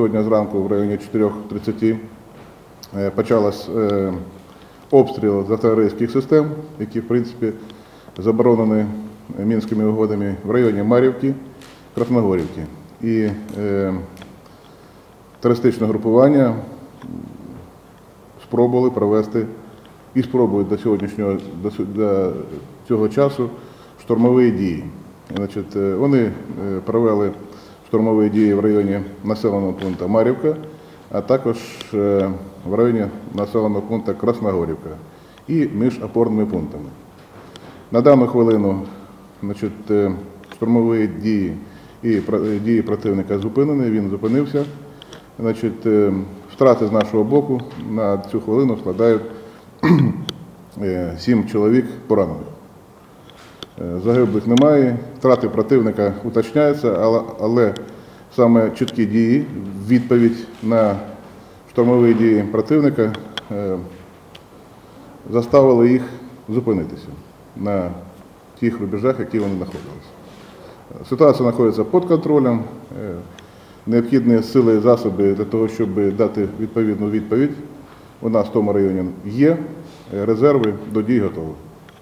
сьогодні зранку в районі 4.30 е, почалась е, обстріл з артилерійських систем, які, в принципі, заборонені мінськими угодами в районі Мар'ївки, Красногорівки. І е, терористичне групування спробували провести і спробують до сьогоднішнього до, цього часу штурмові дії. Значить, вони провели штурмові дії в районі населеного пункту Марівка, а також е, в районі населеного пункту Красногорівка і між опорними пунктами. На дану хвилину значить, е, штурмові дії і дії противника зупинені, він зупинився. Значить, е, втрати з нашого боку на цю хвилину складають е, сім чоловік поранених. Е, Загиблих немає, втрати противника уточняються, але, але саме чіткі дії, відповідь на штурмові дії противника е, заставили їх зупинитися на тих рубежах, які вони знаходилися. Ситуація знаходиться під контролем. Е, Необхідні сили і засоби для того, щоб дати відповідну відповідь. У нас в тому районі є резерви до дій готові.